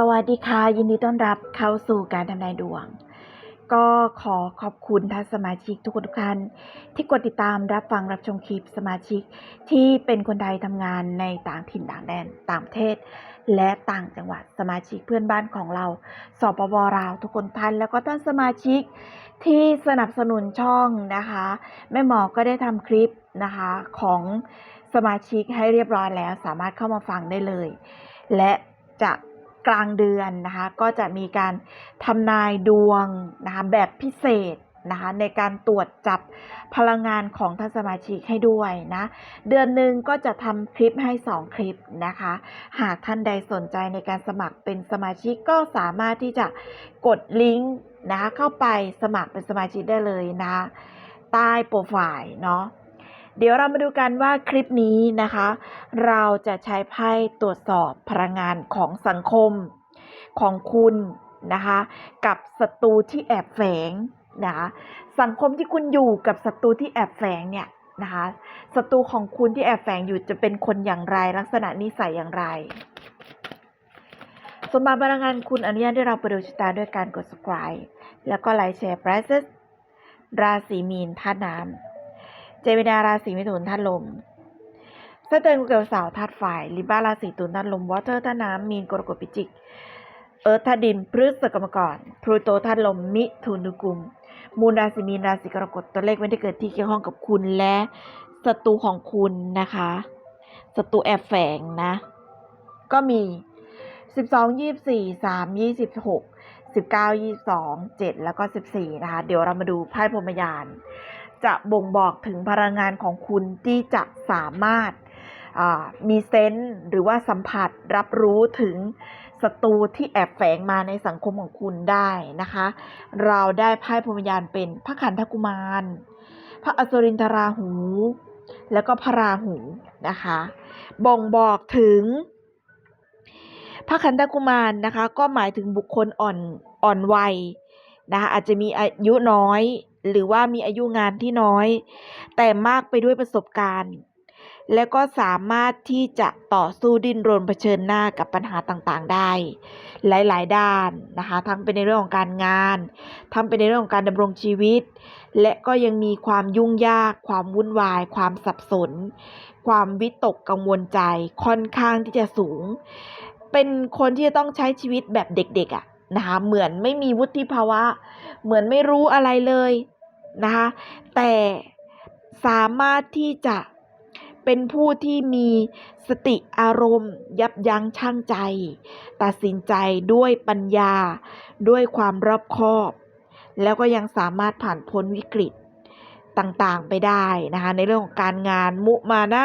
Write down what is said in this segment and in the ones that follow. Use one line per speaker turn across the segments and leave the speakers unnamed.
สวัสดีค่ะ ยินดีต้อนรับเข้าสู่การทำนายดวง ก็ขอขอบคุณท่านสมาชิกทุกคนทุกท่านที่กดติดตามรับฟังรับชมคลิปสมาชิก ที่เป็นคนไทยทำงานในต่างถิ่นต่างแดนต่างประเทศ และต่างจังหวัดสมาชิกเพื่อนบ้านของเราสปปลาวทุกคนท่านแล้วก็ท่านสมาชิกที่สนับสนุนช่องนะคะแม่หมอก็ได้ทำคลิปนะคะของสมาชิกให้เรียบร้อยแล้ว สามารถเข้ามาฟังได้เลย และจะ กลางเดือนนะคะ ก็จะมีการทำนายดวงนะคะแบบพิเศษนะคะในการตรวจจับพลังงานของท่านสมาชิกให้ด้วยนะ เดือนหนึ่งก็จะทำคลิปให้ 2 คลิปนะคะ หากท่านใดสนใจในการสมัครเป็นสมาชิกก็สามารถที่จะกดลิงก์นะคะเข้าไปสมัครเป็นสมาชิกได้เลยนะ ใต้โปรไฟล์เนาะ เดี๋ยวเรามาดูกันว่าคลิปนี้นะคะ เราจะใช้ไพ่ตรวจสอบพลังงานของสังคมของคุณนะคะ กับศัตรูที่แอบแฝงนะคะสังคมที่คุณอยู่กับศัตรูที่แอบแฝงเนี่ยนะคะศัตรูของคุณที่แอบแฝงอยู่จะเป็นคนอย่างไร ลักษณะนิสัยอย่างไร สมบัติพลังงานคุณอนุญาตให้เราไปดูชะตาด้วยการกด subscribe แล้วก็ไลค์แชร์ p r i c e s ราศีมีนธาน้ำ เจมินาราศีมิถุนธาตุลมสเตนกุเกิลสาวธาตุไฟลิบ้าราศีตุลธาตุลมวอเตอร์ธาตุน้ำมีนกรกฎพิจิก เอิร์ธธาตุดินพฤษกรรมกรพลูโตธาตุลมมิถุนุกุม มูลราศีมีนราศีกรกฎตัวเลขไม่ได้เกิดที่เกี่ยวข้องกับคุณและศัตรูของคุณนะคะศัตรูแอบแฝงนะ ก็มี 12 24 3 26 19 22 7 แล้วก็ 14 นะคะ เดี๋ยวเรามาดูไพ่พรหมยาน จะบ่งบอกถึงพลังงานของคุณที่จะสามารถามีเซนส์หรือว่าสัมผัสรับรู้ถึงศัตรูที่แอบแฝงมาในสังคมของคุณได้นะคะ เราได้ไพ่พรหมยานเป็นพระขันธกุมาร พระอสุรินทราหู แล้วก็พระราหูนะคะ บ่งบอกถึง พระขันธกุมารนะคะ ก็หมายถึงบุคคลอ่อนอ่อนวัยนะคะอาจจะมีอายุน้อย หรือว่ามีอายุงานที่น้อย แต่มากไปด้วยประสบการณ์ แล้วก็สามารถที่จะต่อสู้ดิ้นรนเผชิญหน้ากับปัญหาต่างๆ ได้ หลายๆ ด้านนะคะ ทั้งเป็นในเรื่องของการงาน ทั้งเป็นในเรื่องของการดำรงชีวิต และก็ยังมีความยุ่งยาก ความวุ่นวาย ความสับสน ความวิตกกังวลใจค่อนข้างที่จะสูง เป็นคนที่จะต้องใช้ชีวิตแบบเด็กๆอะ่ะนะคะเหมือนไม่มีวุฒิภาวะ เหมือนไม่รู้อะไรเลย นะคะแต่สามารถที่จะเป็นผู้ที่มีสติอารมณ์ ยับยั้งชั่งใจ ตัดสินใจด้วยปัญญา ด้วยความรอบคอบ แล้วก็ยังสามารถผ่านพ้นวิกฤตต่างๆไปได้นะคะในเรื่องของการงานมุมานะ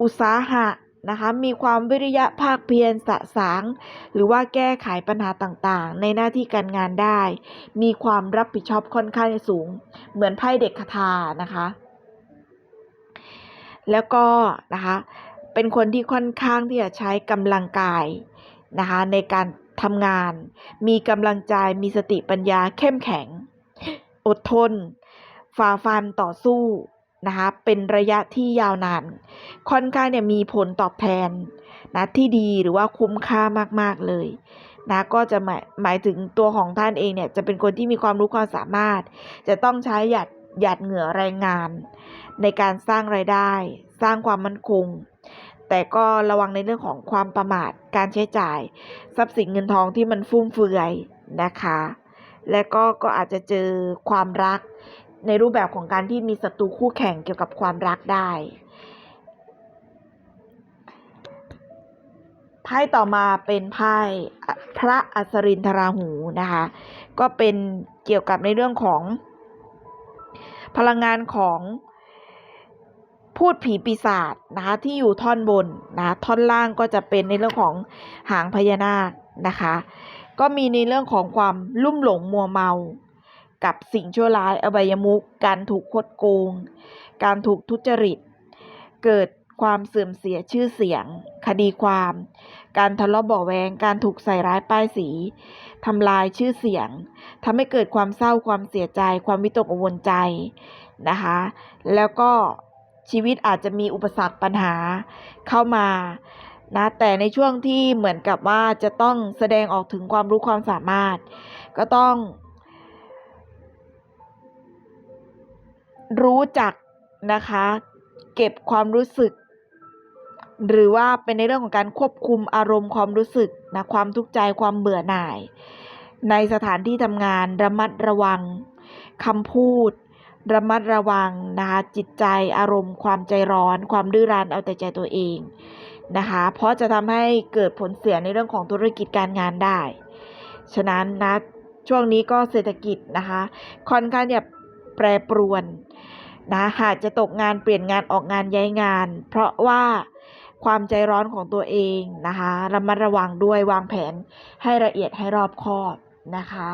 อุตสาหะ นะคะมีความวิริยะภาคเพียรสะสาง หรือว่าแก้ไขปัญหาต่างๆ ในหน้าที่การงานได้ มีความรับผิดชอบค่อนข้างสูง เหมือนไพ่เด็กคาทานะคะ แล้วก็นะคะเป็นคนที่ค่อนข้างที่จะใช้กำลังกายนะคะในการทำงาน มีกำลังใจมีสติปัญญาเข้มแข็ง อดทน ฝ่าฟันต่อสู้ นะคะเป็นระยะที่ยาวนาน ค่อนข้างเนี่ยมีผลตอบแทนนะที่ดีหรือว่าคุ้มค่ามากๆเลยนะก็จะหมายหมายถึงตัวของท่านเองเนี่ยจะเป็นคนที่มีความรู้ความสามารถ จะต้องใช้หยัดหยัดเหงื่อแรงงาน ในการสร้างไรายได้ สร้างความมั่นคง แต่ก็ระวังในเรื่องของความประมาทการใช้จ่าย ทรัพย์สินเงินทองที่มันฟุ่มเฟือยนะคะ และก็ก็อาจจะเจอความรัก ในรูปแบบของการที่มีศัตรูคู่แข่งเกี่ยวกับความรักได้ไพ่ต่อมาเป็นไพ่พระอัศรินทราหูนะคะ ก็เป็นเกี่ยวกับในเรื่องของ พลังงานของพูดผีปีศาจนะคะที่อยู่ท่อนบนนะท่อนล่างก็จะเป็นในเรื่องของหางพญานาคนะคะ ก็มีในเรื่องของความลุ่มหลงมัวเมา กับสิ่งชั่วร้ายอบายมุกการถูกคดโกง การถูกทุจริต เกิดความเสื่อมเสียชื่อเสียง คดีความ การทะเลาะเบาแวงการถูกใส่ร้ายป้ายสีทำลายชื่อเสียงทำให้เกิดความเศร้าความเสียใจ ความวิตกกังวลใจนะคะ แล้วก็ชีวิตอาจจะมีอุปสรรคปัญหาเข้ามานะแต่ในช่วงที่เหมือนกับว่าจะต้องแสดงออกถึงความรู้ความสามารถ ก็ต้อง รู้จักนะคะ เก็บความรู้สึก หรือว่าเป็นในเรื่องของการควบคุมอารมณ์ความรู้สึกนะความทุกข์ใจความเบื่อหน่าย ในสถานที่ทำงานระมัดระวังคำพูด ระมัดระวังนะคะจิตใจอารมณ์ ความใจร้อน ความดื้อรั้นเอาแต่ใจตัวเองนะคะเพราะจะทำให้เกิดผลเสียในเรื่องของธุรกิจการงานได้ ฉะนั้นนะช่วงนี้ก็เศรษฐกิจนะคะค่อนข้างจะ แปรปรวนนะหากจะตกงานเปลี่ยนงานออกงานย้ายงาน เพราะว่าความใจร้อนของตัวเองนะคะระมัดระวังด้วยวางแผนให้ละเอียดให้รอบคอบนะคะ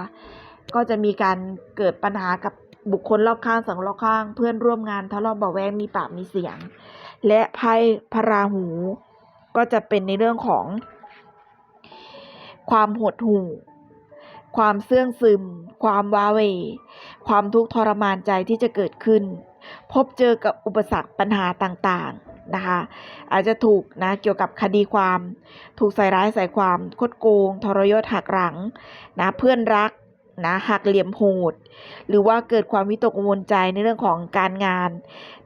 ก็จะมีการเกิดปัญหากับบุคคลรอบข้างสังคมรอบข้าง เพื่อนร่วมงานทะเลาะเบาแวงมีปากมีเสียง และไพ่พระราหู ก็จะเป็นในเรื่องของความหดหู่ ความเสื่องซึม ความว้าเหวความทุกข์ทรมานใจที่จะเกิดขึ้น พบเจอกับอุปสรรคปัญหาต่างๆนะคะอาจจะถูกนะเกี่ยวกับคดีความ ถูกใส่ร้ายใส่ความคดโกง ทรยศหักหลังนะเพื่อนรักนะหักเหลี่ยมโหด หรือว่าเกิดความวิตกกังวลใจในเรื่องของการงาน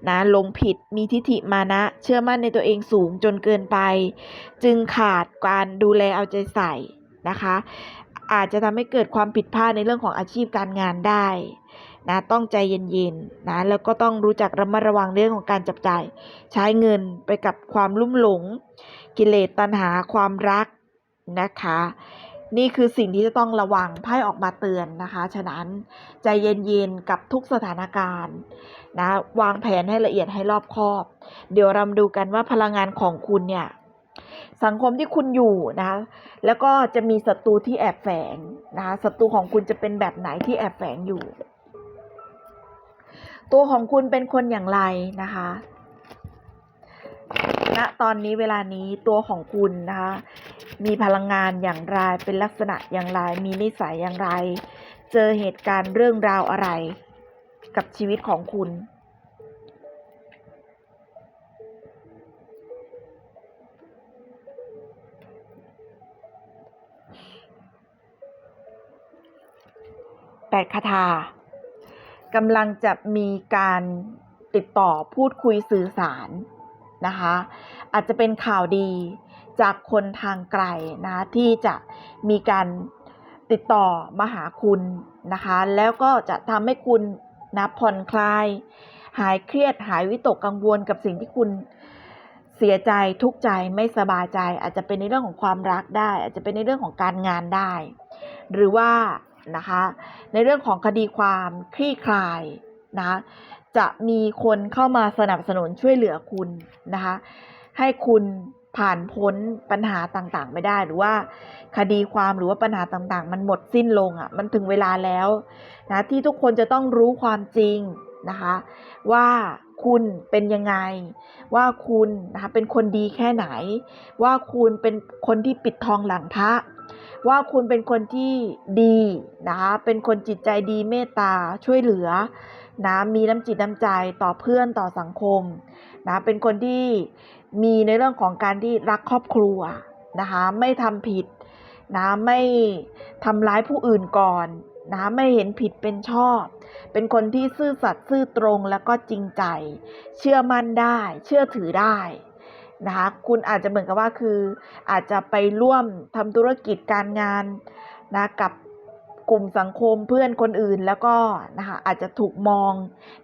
นะลงผิดมีทิฐิมานะ เชื่อมั่นในตัวเองสูงจนเกินไป จึงขาดการดูแลเอาใจใส่นะคะ อาจจะทำให้เกิดความผิดพลาดในเรื่องของอาชีพการงานได้นะต้องใจเย็นๆนะแล้วก็ต้องรู้จักระมัดระวังเรื่องของการจับจ่าย ใช้เงินไปกับความลุ่มหลง กิเลสตัณหาความรักนะคะ นี่คือสิ่งที่จะต้องระวังไพ่ออกมาเตือนนะคะ ฉะนั้นใจเย็นๆกับทุกสถานการณ์นะวางแผนให้ละเอียดให้รอบคอบ เดี๋ยวเรามาดูกันว่าพลังงานของคุณเนี่ย สังคมที่คุณอยู่นะคะแล้วก็จะมีศัตรูที่แอบแฝงนะคะศัตรูของคุณจะเป็นแบบไหนที่แอบแฝงอยู่ ตัวของคุณเป็นคนอย่างไรนะคะณตอนนี้เวลานี้ตัวของคุณนะคะมีพลังงานอย่างไรเป็นลักษณะอย่างไร มีนิสัยอย่างไร เจอเหตุการณ์เรื่องราวอะไร กับชีวิตของคุณ แปดคาถากำลังจะมีการติดต่อพูดคุยสื่อสารนะคะ อาจจะเป็นข่าวดีจากคนทางไกลนะที่จะมีการติดต่อมาหาคุณนะคะ แล้วก็จะทำให้คุณนะผ่อนคลาย หายเครียดหายวิตกกังวลกับสิ่งที่คุณเสียใจทุกข์ใจไม่สบายใจ อาจจะเป็นในเรื่องของความรักได้ อาจจะเป็นในเรื่องของการงานได้ หรือว่า นะคะ ในเรื่องของคดีความคลี่คลายนะคะจะมีคนเข้ามาสนับสนุนช่วยเหลือคุณนะคะให้คุณผ่านพ้นปัญหาต่างๆ ไม่ได้หรือว่าคดีความหรือว่าปัญหาต่างๆ มันหมดสิ้นลงอะ่ะมันถึงเวลาแล้วนะที่ทุกคนจะต้องรู้ความจริงนะคะว่าคุณเป็นยังไง ว่าคุณนะคะเป็นคนดีแค่ไหน ว่าคุณเป็นคนที่ปิดทองหลังพระ ว่าคุณเป็นคนที่ดีนะคะเป็นคนจิตใจดีเมตตาช่วยเหลือนะมีน้ำจิตน้ำใจต่อเพื่อนต่อสังคมนะเป็นคนที่มีในเรื่องของการที่รักครอบครัวนะคะไม่ทำผิดนะไม่ทำร้ายผู้อื่นก่อนนะไม่เห็นผิดเป็นชอบ เป็นคนที่ซื่อสัตย์ซื่อตรงแล้วก็จริงใจ เชื่อมั่นได้ เชื่อถือได้ นะคะคุณอาจจะเหมือนกับว่าคืออาจจะไปร่วมทำธุรกิจการงานนะกับกลุ่มสังคมเพื่อนคนอื่นแล้วก็นะคะอาจจะถูกมอง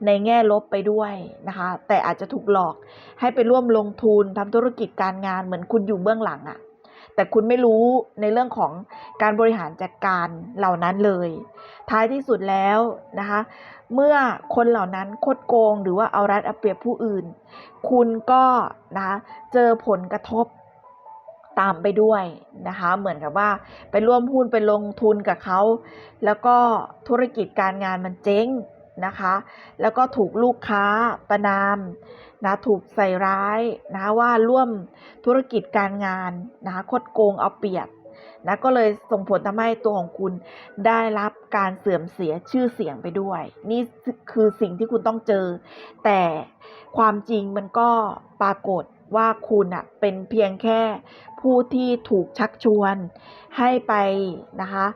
ในแง่ลบไปด้วยนะคะแต่อาจจะถูกหลอกให้ไปร่วมลงทุนทำธุรกิจการงานเหมือนคุณอยู่เบื้องหลังอะ่ะแต่คุณไม่รู้ในเรื่องของการบริหารจัดการเหล่านั้นเลย ท้ายที่สุดแล้วนะคะ เมื่อคนเหล่านั้นคดโกงหรือว่าเอารัดเอาเปรียบผู้อื่น คุณก็นะเจอผลกระทบตามไปด้วยนะคะ เหมือนกับว่าไปร่วมหุ้นไปลงทุนกับเขา แล้วก็ธุรกิจการงานมันเจ๊งนะคะ แล้วก็ถูกลูกค้าประนามนะถูกใส่ร้ายนะว่าร่วมธุรกิจการงานนะคดโกงเอาเปรียบ นะก็เลยส่งผลทำให้ตัวของคุณได้รับการเสื่อมเสียชื่อเสียงไปด้วย นี่คือสิ่งที่คุณต้องเจอ แต่ความจริงมันก็ปรากฏว่าคุณอะเป็นเพียงแค่ผู้ที่ถูกชักชวนให้ไปนะคะ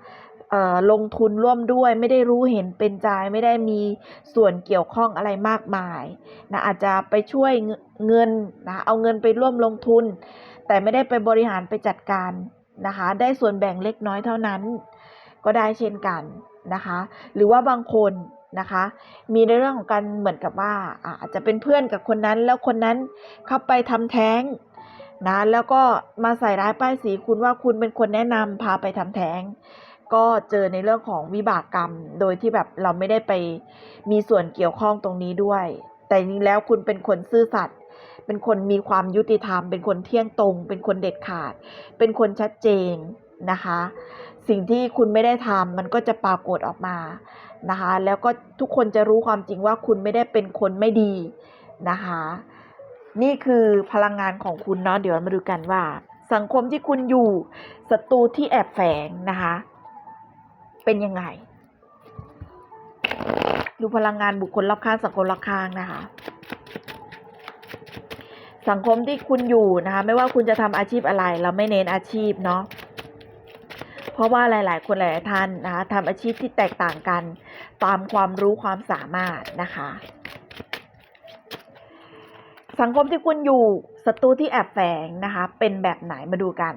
ลงทุนร่วมด้วยไม่ได้รู้เห็นเป็นใจไม่ได้มีส่วนเกี่ยวข้องอะไรมากมายนะอาจจะไปช่วยเงินนะเอาเงินไปร่วมลงทุน แต่ไม่ได้ไปบริหารไปจัดการ นะคะ ได้ส่วนแบ่งเล็กน้อยเท่านั้น ก็ได้เช่นกันนะคะ หรือว่าบางคนนะคะ มีในเรื่องของการเหมือนกับว่าอาจจะเป็นเพื่อนกับคนนั้น แล้วคนนั้นเข้าไปทำแท้งนะแล้วก็มาใส่ร้ายป้ายสีคุณว่าคุณเป็นคนแนะนำพาไปทำแท้ง ก็เจอในเรื่องของวิบากกรรม โดยที่แบบเราไม่ได้ไปมีส่วนเกี่ยวข้องตรงนี้ด้วย แต่จริงแล้วคุณเป็นคนซื่อสัตย์ เป็นคนมีความยุติธรรม เป็นคนเที่ยงตรง เป็นคนเด็ดขาด เป็นคนชัดเจนนะคะ สิ่งที่คุณไม่ได้ทำมันก็จะปรากฏออกมานะคะ แล้วก็ทุกคนจะรู้ความจริงว่าคุณไม่ได้เป็นคนไม่ดีนะคะ นี่คือพลังงานของคุณเนาะเดี๋ยวมาดูกันว่า สังคมที่คุณอยู่ศัตรูที่แอบแฝงนะคะ เป็นยังไงดูพลังงานบุคคลรอบข้างสังคมรอบข้างนะคะ สังคมที่คุณอยู่นะคะ ไม่ว่าคุณจะทำอาชีพอะไร เราไม่เน้นอาชีพเนาะเพราะว่าหลาย ๆ คนหลาย ๆ ท่านนะคะทำอาชีพที่แตกต่างกัน ตามความรู้ความสามารถนะคะ สังคมที่คุณอยู่ศัตรูที่แอบแฝงนะคะ เป็นแบบไหนมาดูกัน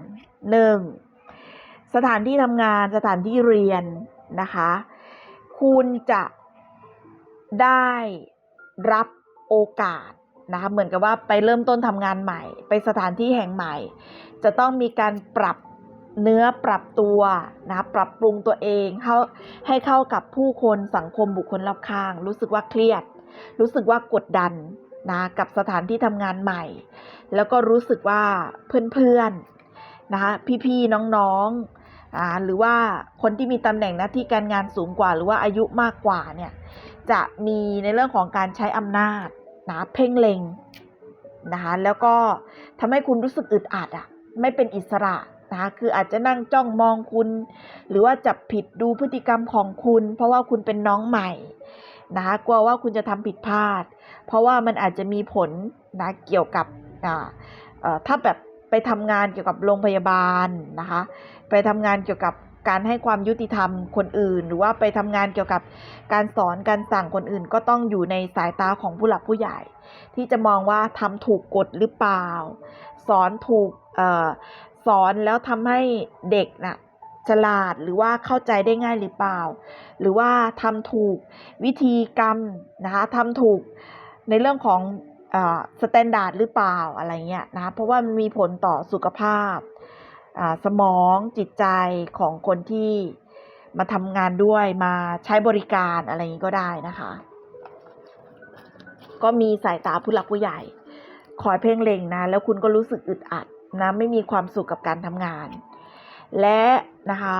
หนึ่งสถานที่ทำงานสถานที่เรียนนะคะ คุณจะได้รับโอกาส นะคะเหมือนกับว่าไปเริ่มต้นทำงานใหม่ ไปสถานที่แห่งใหม่ จะต้องมีการปรับเนื้อปรับตัวนะปรับปรุงตัวเองเข้าให้เข้ากับผู้คนสังคมบุคคลรอบข้าง รู้สึกว่าเครียด รู้สึกว่ากดดันนะกับสถานที่ทำงานใหม่ แล้วก็รู้สึกว่าเพื่อนๆนะคะพี่ๆน้องๆอ่าหรือว่าคนที่มีตำแหน่งหน้าที่การงานสูงกว่า หรือว่าอายุมากกว่าเนี่ยจะมีในเรื่องของการใช้อำนาจ นะเพ่งเล็งนะคะแล้วก็ทำให้คุณรู้สึกอึดอัดอะไม่เป็นอิสระนะคะคืออาจจะนั่งจ้องมองคุณ หรือว่าจับผิดดูพฤติกรรมของคุณ เพราะว่าคุณเป็นน้องใหม่นะคะกลัวว่าคุณจะทำผิดพลาด เพราะว่ามันอาจจะมีผลนะเกี่ยวกับอ่าถ้าแบบไปทำงานเกี่ยวกับโรงพยาบาลนะคะไปทำงานเกี่ยวกับ การให้ความยุติธรรมคนอื่น หรือว่าไปทำงานเกี่ยวกับการสอนการสั่งคนอื่น ก็ต้องอยู่ในสายตาของผู้หลักผู้ใหญ่ ที่จะมองว่าทำถูกกฎหรือเปล่า สอนถูกออสอนแล้วทำให้เด็กน่ะฉลาดหรือว่าเข้าใจได้ง่ายหรือเปล่า หรือว่าทำถูกวิธีกรรมนะคะทำถูกในเรื่องของสแตนดาร์ดหรือเปล่าอะไรเงี้ยนะคะเพราะว่ามันมีผลต่อสุขภาพ สมองจิตใจของคนที่มาทำงานด้วยมาใช้บริการอะไรนี้ก็ได้นะคะ ก็มีสายตาผู้หลักผู้ใหญ่ คอยเพ่งเล็งนะ แล้วคุณก็รู้สึกอึดอัดนะไม่มีความสุขกับการทำงาน และนะคะ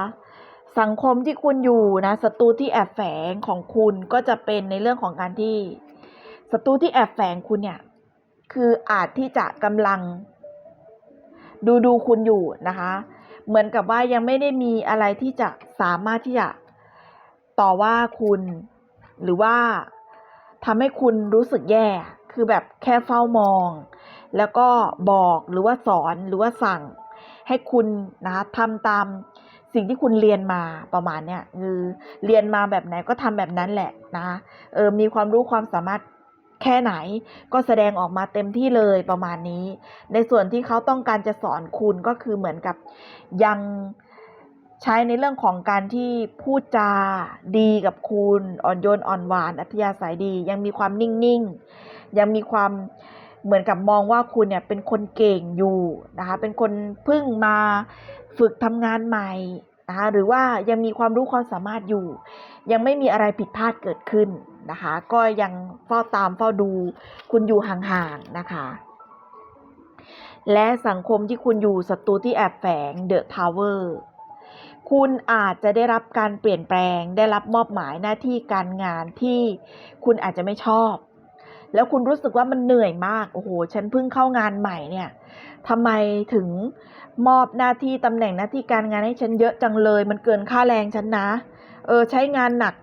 สังคมที่คุณอยู่นะศัตรูที่แอบแฝงของคุณก็จะเป็นในเรื่องของการที่ศัตรูที่แอบแฝงคุณเนี่ยคืออาจที่จะกำลัง ดูดูคุณอยู่นะคะ เหมือนกับว่ายังไม่ได้มีอะไรที่จะสามารถที่จะต่อว่าคุณ หรือว่าทำให้คุณรู้สึกแย่ คือแบบแค่เฝ้ามอง แล้วก็บอกหรือว่าสอนหรือว่าสั่ง ให้คุณนะคะทำตามสิ่งที่คุณเรียนมาประมาณเนี้ยคือเรียนมาแบบไหนก็ทำแบบนั้นแหละนะคะเออมีความรู้ความสามารถ แค่ไหนก็แสดงออกมาเต็มที่เลยประมาณนี้ ในส่วนที่เขาต้องการจะสอนคุณก็คือเหมือนกับยังใช้ในเรื่องของการที่พูดจาดีกับคุณอ่อนโยนอ่อนหวาน อัธยาศัยดี ยังมีความนิ่งๆ ยังมีความเหมือนกับมองว่าคุณเนี่ยเป็นคนเก่งอยู่นะคะเป็นคนเพิ่งมาฝึกทำงานใหม่นะคะหรือว่ายังมีความรู้ความสามารถอยู่ ยังไม่มีอะไรผิดพลาดเกิดขึ้น นะคะ ก็ยังเฝ้าตามเฝ้าดูคุณอยู่ห่างๆนะคะ และสังคมที่คุณอยู่ศัตรูที่แอบแฝงเดอะทาวเวอร์คุณอาจจะได้รับการเปลี่ยนแปลง ได้รับมอบหมายหน้าที่การงานที่คุณอาจจะไม่ชอบ แล้วคุณรู้สึกว่ามันเหนื่อยมาก โอ้โห ฉันเพิ่งเข้างานใหม่เนี่ยทำไมถึงมอบหน้าที่ตำแหน่งหน้าที่การงานให้ฉันเยอะจังเลย มันเกินค่าแรงฉันนะ เออ ใช้งานหนัก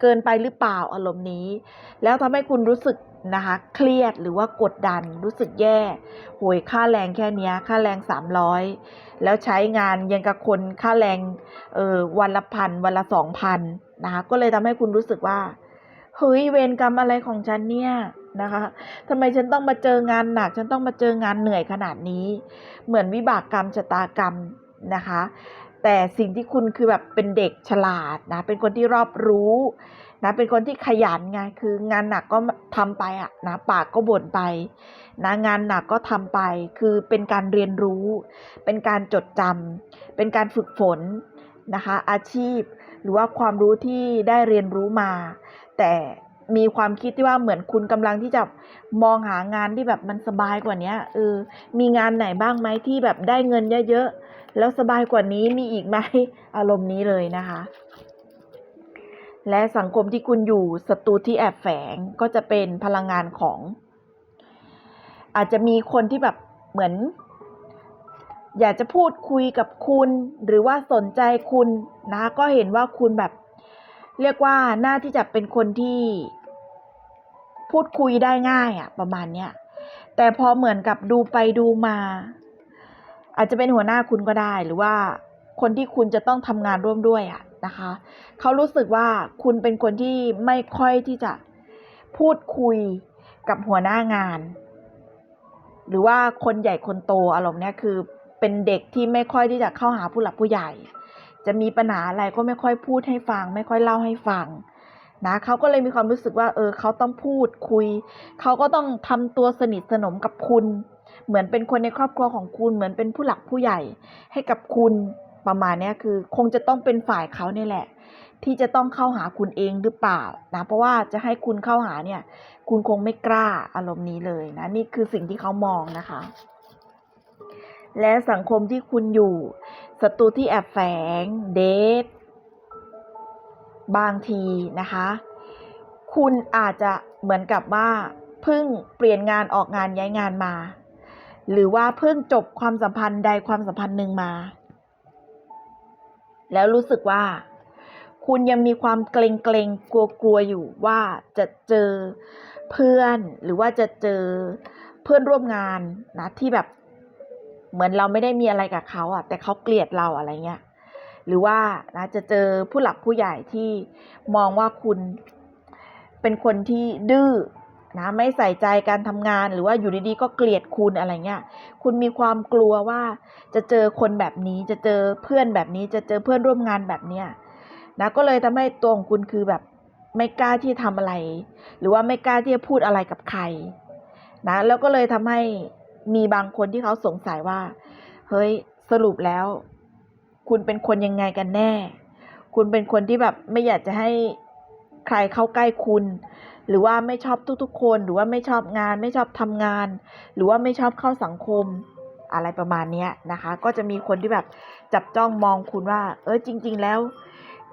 เกินไปหรือเปล่าอารมณ์นี้ แล้วทำให้คุณรู้สึกนะคะเครียดหรือว่ากดดันรู้สึกแย่โหยค่าแรงแค่นี้ค่าแรง 300 แล้วใช้งานยังกับคนค่าแรงเออวันละพันวันละสองพันนะคะก็เลยทำให้คุณรู้สึกว่าเฮ้ยเวรกรรมอะไรของฉันเนี่ยนะคะทำไมฉันต้องมาเจองานหนัก ฉันต้องมาเจองานเหนื่อยขนาดนี้ เหมือนวิบากกรรมชะตากรรมนะคะ แต่สิ่งที่คุณคือแบบเป็นเด็กฉลาดนะ เป็นคนที่รอบรู้นะ เป็นคนที่ขยันไง คืองานหนักก็ทำไปอะนะ ปากก็บ่นไปนะ งานหนักก็ทำไป คือเป็นการเรียนรู้ เป็นการจดจำเป็นการฝึกฝนนะคะ อาชีพ หรือว่าความรู้ที่ได้เรียนรู้มา แต่ มีความคิดที่ว่าเหมือนคุณกำลังที่จะมองหางานที่แบบมันสบายกว่าเนี้ยเออมีงานไหนบ้างไหมที่แบบได้เงินเยอะๆแล้วสบายกว่านี้มีอีกไหมอารมณ์นี้เลยนะคะ และสังคมที่คุณอยู่ศัตรูที่แอบแฝงก็จะเป็นพลังงานของ อาจจะมีคนที่แบบเหมือน อยากจะพูดคุยกับคุณ หรือว่าสนใจคุณนะก็เห็นว่าคุณแบบ เรียกว่าน่าที่จะเป็นคนที่ พูดคุยได้ง่ายอะประมาณเนี้ยแต่พอเหมือนกับดูไปดูมา อาจจะเป็นหัวหน้าคุณก็ได้หรือว่าคนที่คุณจะต้องทำงานร่วมด้วยอะนะคะเขารู้สึกว่าคุณเป็นคนที่ไม่ค่อยที่จะพูดคุยกับหัวหน้างาน หรือว่าคนใหญ่คนโตอารมณ์เนี้ยคือเป็นเด็กที่ไม่ค่อยที่จะเข้าหาผู้หลักผู้ใหญ่ จะมีปัญหาอะไรก็ไม่ค่อยพูดให้ฟัง ไม่ค่อยเล่าให้ฟังนะเขาก็เลยมีความรู้สึกว่า เออเขาต้องพูดคุย เขาก็ต้องทำตัวสนิทสนมกับคุณ เหมือนเป็นคนในครอบครัวของคุณ เหมือนเป็นผู้หลักผู้ใหญ่ให้กับคุณประมาณนี้คือ คงจะต้องเป็นฝ่ายเขาเนี่ยแหละ ที่จะต้องเข้าหาคุณเองหรือเปล่านะเพราะว่าจะให้คุณเข้าหาเนี่ย คุณคงไม่กล้าอารมณ์นี้เลยนะนี่คือสิ่งที่เขามองนะคะ และสังคมที่คุณอยู่ ศัตรูที่แอบแฝงเดทบางทีนะคะ คุณอาจจะเหมือนกับว่าเพิ่งเปลี่ยนงานออกงานย้ายงานมา หรือว่าเพิ่งจบความสัมพันธ์ใดความสัมพันธ์หนึ่งมา แล้วรู้สึกว่า คุณยังมีความเกรงเกรงกลัวกลัวๆอยู่ว่าจะเจอเพื่อนหรือว่าจะเจอเพื่อนร่วมงานนะที่แบบ เหมือนเราไม่ได้มีอะไรกับเขาอะ แต่เขาเกลียดเราอะไรเงี้ยหรือว่านะจะเจอผู้หลักผู้ใหญ่ที่มองว่าคุณเป็นคนที่ดื้อนะไม่ใส่ใจการทำงานหรือว่าอยู่ดีๆก็เกลียดคุณอะไรเงี้ย คุณมีความกลัวว่าจะเจอคนแบบนี้ จะเจอเพื่อนแบบนี้ จะเจอเพื่อนร่วมงานแบบเนี้ยนะก็เลยทำให้ตัวของคุณคือแบบไม่กล้าที่จะทำอะไร หรือว่าไม่กล้าที่จะพูดอะไรกับใครนะแล้วก็เลยทำให้ มีบางคนที่เขาสงสัยว่า เฮ้ยสรุปแล้ว คุณเป็นคนยังไงกันแน่ คุณเป็นคนที่แบบไม่อยากจะให้ใครเข้าใกล้คุณ หรือว่าไม่ชอบทุกๆ คน หรือว่าไม่ชอบงาน ไม่ชอบทำงาน หรือว่าไม่ชอบเข้าสังคม อะไรประมาณนี้นะคะ ก็จะมีคนที่แบบจับจ้องมองคุณว่า เออจริง ๆ แล้ว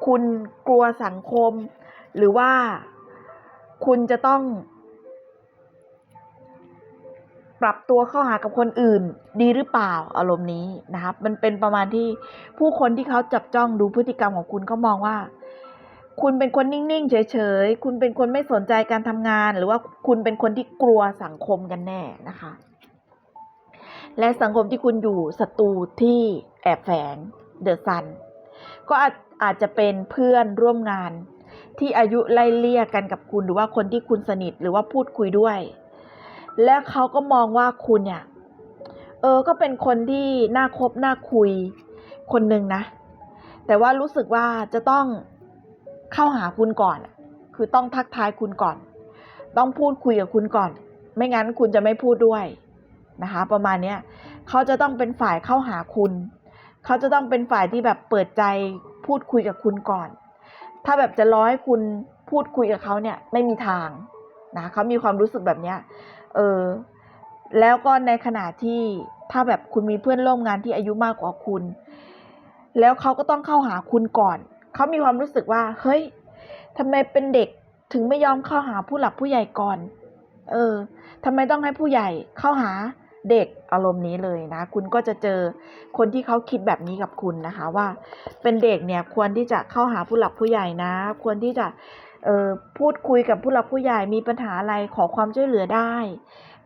คุณกลัวสังคม หรือว่าคุณจะต้อง ปรับตัวเข้าหากับคนอื่น ดีหรือเปล่าอารมณ์นี้นะครับ มันเป็นประมาณที่ผู้คนที่เขาจับจ้องดูพฤติกรรมของคุณเขามองว่า คุณเป็นคนนิ่ง ๆ เฉย ๆ คุณเป็นคนไม่สนใจการทำงาน หรือว่าคุณเป็นคนที่กลัวสังคมกันแน่นะคะ และสังคมที่คุณอยู่ศัตรูที่แอบแฝงเดอะซันก็อาจอาจจะเป็นเพื่อนร่วมงานที่อายุไล่เลี่ยกันกับคุณหรือว่าคนที่คุณสนิทหรือว่าพูดคุยด้วย และเขาก็มองว่าคุณเนี่ยเออก็เป็นคนที่น่าคบน่าคุยคนหนึ่งนะ แต่ว่ารู้สึกว่าจะต้องเข้าหาคุณก่อน คือต้องทักทายคุณก่อน ต้องพูดคุยกับคุณก่อน ไม่งั้นคุณจะไม่พูดด้วยนะคะ ประมาณเนี้ยเขาจะต้องเป็นฝ่ายเข้าหาคุณ เขาจะต้องเป็นฝ่ายที่แบบเปิดใจพูดคุยกับคุณก่อน ถ้าแบบจะรอให้คุณพูดคุยกับเขาเนี่ยไม่มีทางนะเขามีความรู้สึกแบบเนี้ย เออแล้วก็ในขณะที่ถ้าแบบคุณมีเพื่อนร่วมงานที่อายุมากกว่าคุณ แล้วเขาก็ต้องเข้าหาคุณก่อน เขามีความรู้สึกว่า เฮ้ยทำไมเป็นเด็กถึงไม่ยอมเข้าหาผู้หลักผู้ใหญ่ก่อน เออทำไมต้องให้ผู้ใหญ่เข้าหาเด็กอารมณ์นี้เลยนะ คุณก็จะเจอคนที่เขาคิดแบบนี้กับคุณนะคะว่า เป็นเด็กเนี่ยควรที่จะเข้าหาผู้หลักผู้ใหญ่นะ ควรที่จะ พูดคุยกับผู้หลักผู้ใหญ่มีปัญหาอะไรขอความช่วยเหลือได้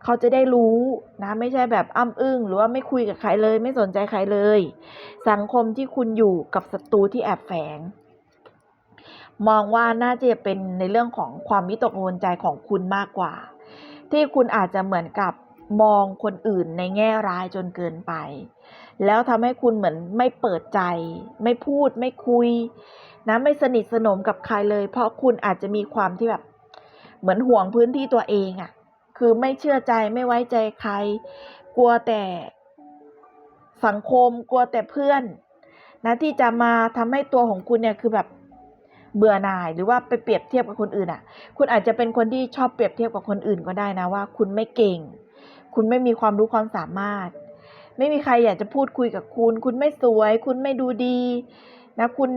เขาจะได้รู้นะไม่ใช่แบบอ้ำอึ้งหรือว่าไม่คุยกับใครเลย ไม่สนใจใครเลย สังคมที่คุณอยู่กับศัตรูที่แอบแฝง มองว่าน่าจะเป็นในเรื่องของความวิตกกังวลใจของคุณมากกว่า ที่คุณอาจจะเหมือนกับมองคนอื่นในแง่ร้ายจนเกินไป แล้วทำให้คุณเหมือนไม่เปิดใจ ไม่พูดไม่คุย นะไม่สนิทสนมกับใครเลย เพราะคุณอาจจะมีความที่แบบ เหมือนห่วงพื้นที่ตัวเองอะ่ะ คือไม่เชื่อใจไม่ไว้ใจใคร กลัวแต่สังคมกลัวแต่เพื่อน นะที่จะมาทำให้ตัวของคุณเนี่ยคือแบบเบื่อหน่ายหรือว่าไปเปรียบเทียบกับคนอื่นอะ คุณอาจจะเป็นคนที่ชอบเปรียบเทียบกับคนอื่นก็ได้นะว่า คุณไม่เก่ง คุณไม่มีความรู้ความสามารถ ไม่มีใครอยากจะพูดคุยกับคุณ คุณไม่สวย คุณไม่ดูดี นะคุณ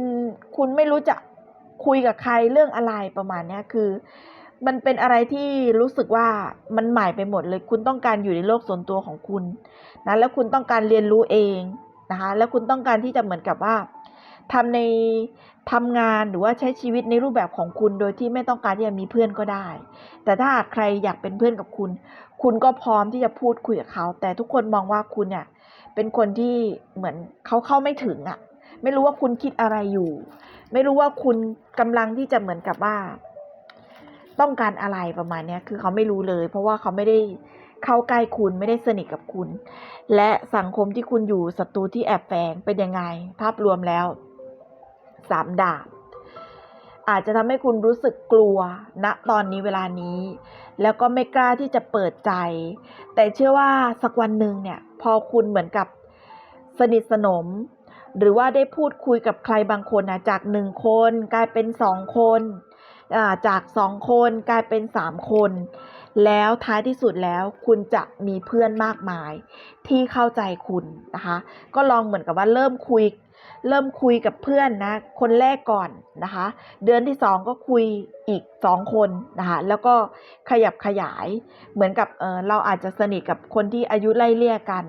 คุณไม่รู้จะคุยกับใครเรื่องอะไรประมาณนี้คือ มันเป็นอะไรที่รู้สึกว่ามันใหม่ไปหมดเลย คุณต้องการอยู่ในโลกส่วนตัวของคุณนะแล้วคุณต้องการเรียนรู้เองนะคะแล้วคุณต้องการที่จะเหมือนกับว่าทำในทำงานหรือว่าใช้ชีวิตในรูปแบบของคุณโดยที่ไม่ต้องการที่จะมีเพื่อนก็ได้ แต่ถ้าใครอยากเป็นเพื่อนกับคุณ คุณก็พร้อมที่จะพูดคุยกับเขา แต่ทุกคนมองว่าคุณเนี่ยเป็นคนที่เหมือนเขาเข้าไม่ถึงอะ่ะ ไม่รู้ว่าคุณคิดอะไรอยู่ ไม่รู้ว่าคุณกำลังที่จะเหมือนกับว่า ต้องการอะไรประมาณเนี้ยคือเขาไม่รู้เลย เพราะว่าเขาไม่ได้เข้าใกล้คุณไม่ได้สนิทกับคุณ และสังคมที่คุณอยู่ศัตรูที่แอบแฝงเป็นยังไง ภาพรวมแล้วสามดาบอาจจะทำให้คุณรู้สึกกลัวณนะตอนนี้เวลานี้ แล้วก็ไม่กล้าที่จะเปิดใจ แต่เชื่อว่าสักวันหนึ่งเนี่ย พอคุณเหมือนกับสนิทสนม หรือว่าได้พูดคุยกับใครบางคนนะจากหนึ่งคนกลายเป็นสองคนจากสองคนกลายเป็นสามคน แล้วท้ายที่สุดแล้วคุณจะมีเพื่อนมากมาย ที่เข้าใจคุณนะคะ ก็ลองเหมือนกับว่าเริ่มคุยเริ่มคุยกับเพื่อนนะ คนแรกก่อนนะคะ เดือนที่สองก็คุยอีกสองคนนะคะ แล้วก็ขยับขยาย เหมือนกับเเราอาจจะสนิทกับคนที่อายุไล่เลี่ยกัน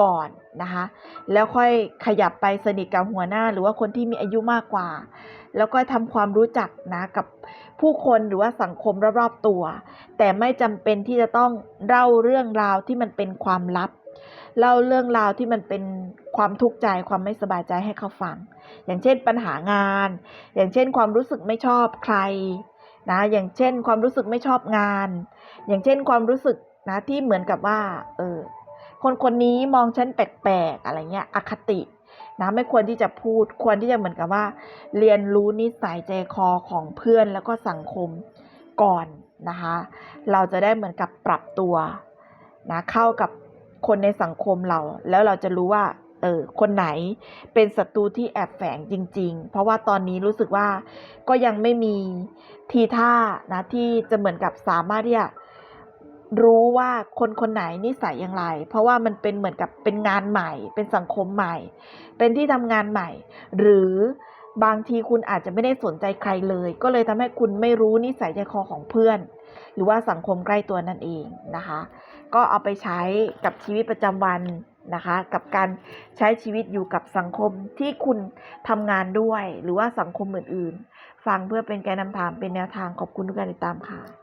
ก่อนนะคะ แล้วค่อยขยับไปสนิทกับหัวหน้าหรือว่าคนที่มีอายุมากกว่า แล้วก็ทำความรู้จักนะกับผู้คนหรือว่าสังคมรอบๆตัว แต่ไม่จำเป็นที่จะต้องเล่าเรื่องราวที่มันเป็นความลับเล่าเรื่องราวที่มันเป็นความทุกข์ใจความไม่สบายใจให้เขาฟัง อย่างเช่นปัญหางาน อย่างเช่นความรู้สึกไม่ชอบใครนะ อย่างเช่นความรู้สึกไม่ชอบงาน อย่างเช่นความรู้สึกนะที่เหมือนกับว่า เออ คนคนนี้มองฉันแปลกๆอะไรเงี้ยอคตินะไม่ควรที่จะพูดควรที่จะเหมือนกับว่า เรียนรู้นิสัยใจคอของเพื่อนแล้วก็สังคมก่อนนะคะ เราจะได้เหมือนกับปรับตัวนะเข้ากับคนในสังคมเรา แล้วเราจะรู้ว่าเออคนไหนเป็นศัตรูที่แอบแฝงจริง ๆ เพราะว่าตอนนี้รู้สึกว่าก็ยังไม่มีทีท่านะที่จะเหมือนกับสามารถที่จะ รู้ว่าคนคนไหนนิสัยอย่างไร เพราะว่ามันเป็นเหมือนกับเป็นงานใหม่ เป็นสังคมใหม่ เป็นที่ทำงานใหม่ หรือบางทีคุณอาจจะไม่ได้สนใจใครเลย ก็เลยทำให้คุณไม่รู้นิสัยใจคอของเพื่อน หรือว่าสังคมใกล้ตัวนั่นเองนะคะ ก็เอาไปใช้กับชีวิตประจำวันนะคะ กับการใช้ชีวิตอยู่กับสังคมที่คุณทำงานด้วย หรือว่าสังคมอื่นๆ ฟังเพื่อเป็นแกนนำทางเป็นแนวทางขอบคุณทุกการติดตามค่ะ